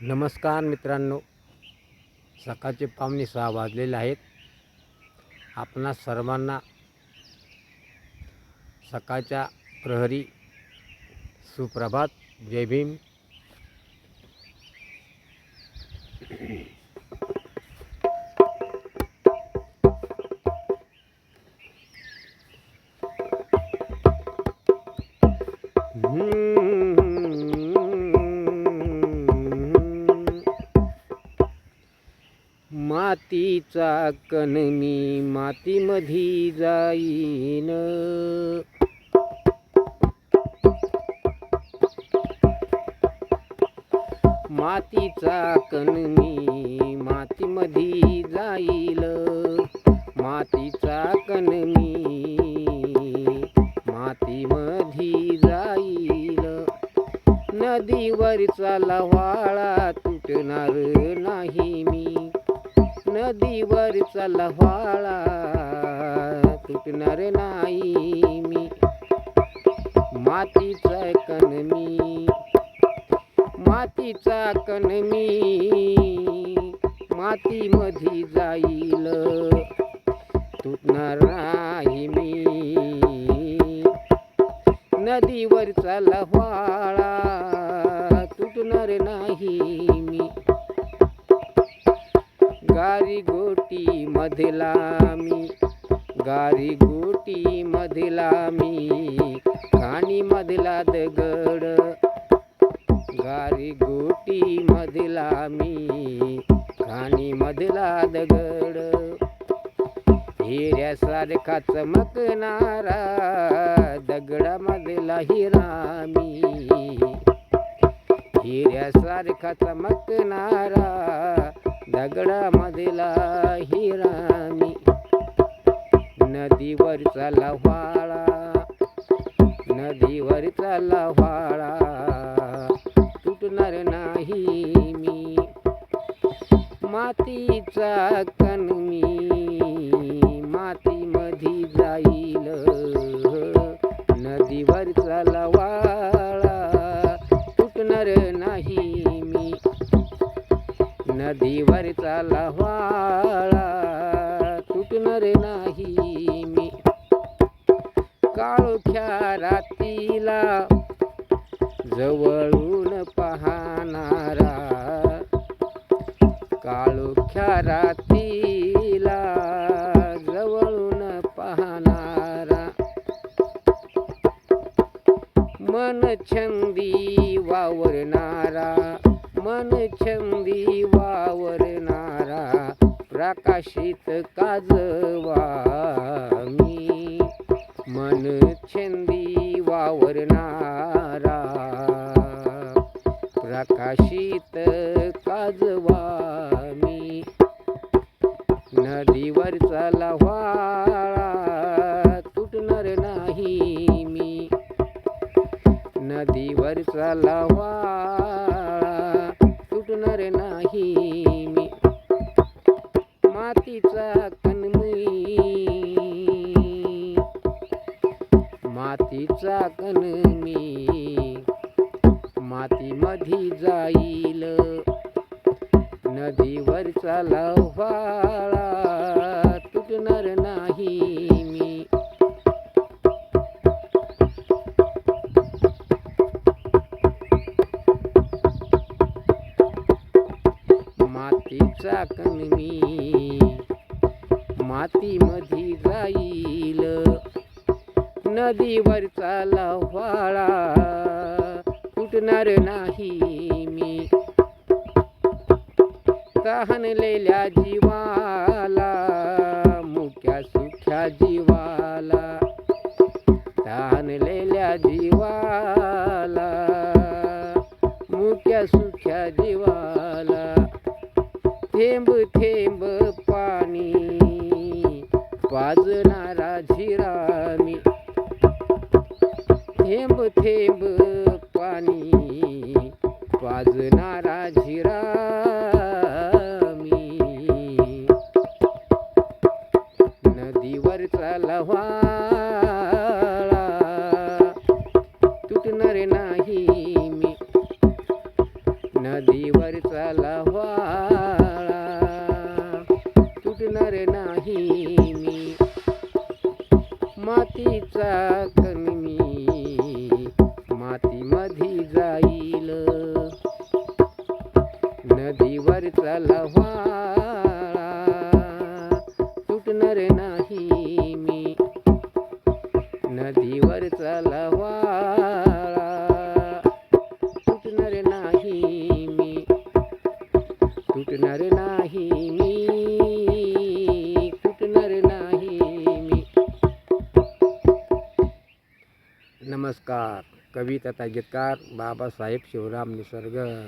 नमस्कार मित्रांनो. सकाळचे पाहुणे सहा वाजलेले आहेत. आपणा सर्वांना सकाळच्या प्रहरी सुप्रभात. जय भीम. मातीचा कण मी मातीमधी जाईन. मातीचा कण मी मातीमधी जाईल. मातीचा कण मी मातीमधी जाईल. नदीवरचा लवाळा तुटणार नाही मी. नदीवरचा लव्हाळा तुटणार नाही मी. मातीचा कण मी. मातीचा कण मी. मातीमध्ये जाईल. तुटणार नाही मी. नदीवरचा लव्हाळा तुटणार नाही. गारी गोटी मधला मी. गारी गोटी मधला मी. खाणी मधला दगड. गारी गोटी मधला मी. खाणी मधला दगड. हिऱ्यासारखा चमकणारा दगडामधला हिरा मी. हिऱ्यासारखा चमकणारा दगडामधला हिरा मी नदीवरचा लव्हाळा नदीवरचा लव्हाळा तुटणार नाही मी. मातीचा कण मी. नदीवरचा वाळा. तुटणार नाही मी. काळोख्या रातीला जवळून पाहणारा. काळोख्या रातीला जवळून पाहणारा. मन छंदी वावरणारा. मन छंदी वावरणारा प्रकाशित काजवा मी. मन छंदी वावरणारा प्रकाशित काजवा मी. नदीवरचा व्हाळा तुटणार नाही मी. नदीवरचा व्हाळा मातीचा कण मी. मातीमध्ये जाईल. नदीवरचा लव्हाळा तुटणार नाही मी. मातीचा कण मी. मातीमध्ये जाईल. नदीवरचा लव्हाळा फुटणार नाही मी. तहनलेल्या जीवाला मुक्या सुख्या जीवाला. तहनलेल्या जीवाला मुक्या सुख्या जीवाला. थेंब थेंब पाणी वाजणार थेंब पाणी. वाजणारा झिरा मी. नदीवरचा लव्हाळा तुटणार नाही मी. नदीवरचा लव्हाळा तुटणार नाही मी. मातीचा नदीवरचा लव्हाळा तुटणार नाही मी. नदीवरचा लव्हाळा तुटणार नाही मी. तुटणार नाही मी. तुटणार नाही मी. नमस्कार. कवी तथा गीतकार बाबासाहेब शिवराम निसर्ग.